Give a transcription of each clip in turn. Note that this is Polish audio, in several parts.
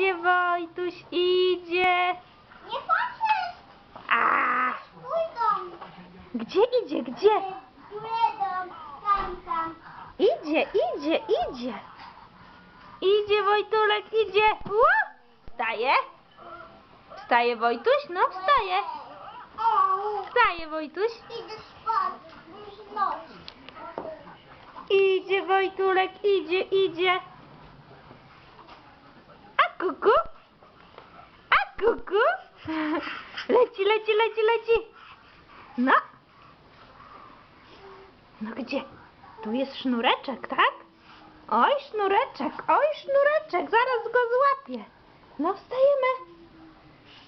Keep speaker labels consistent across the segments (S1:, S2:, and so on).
S1: Idzie Wojtuś, idzie.
S2: Nie patrzysz!
S1: A, gdzie idzie, gdzie?
S2: Pójdą! Tam, tam!
S1: Idzie, idzie, idzie. Idzie Wojtulek, idzie. Ło! Wstaje. Wstaje Wojtuś? No wstaje. Wstaje Wojtuś.
S2: Idę spać! Już noc!
S1: Idzie Wojtulek, idzie, idzie. A kuku? A kuku? Leci, leci, leci, leci. No. No gdzie? Tu jest sznureczek, tak? Oj, sznureczek, oj, sznureczek, zaraz go złapię. No wstajemy.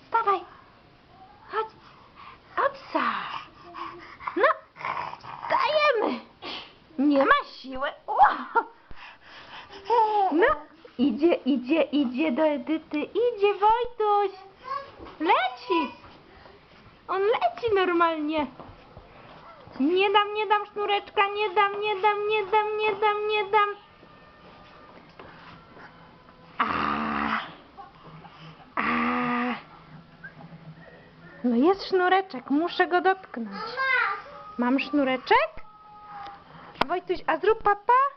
S1: Wstawaj. Chodź. Chodź, No, wstajemy. Nie ma siły. O! Idzie, idzie, idzie do Edyty. Idzie Wojtuś. Leci. On leci normalnie. Nie dam, nie dam sznureczka, nie dam, nie dam, nie dam, nie dam, nie dam. A, a. No jest sznureczek, muszę go dotknąć. Mam sznureczek? Wojtuś, a zrób papa?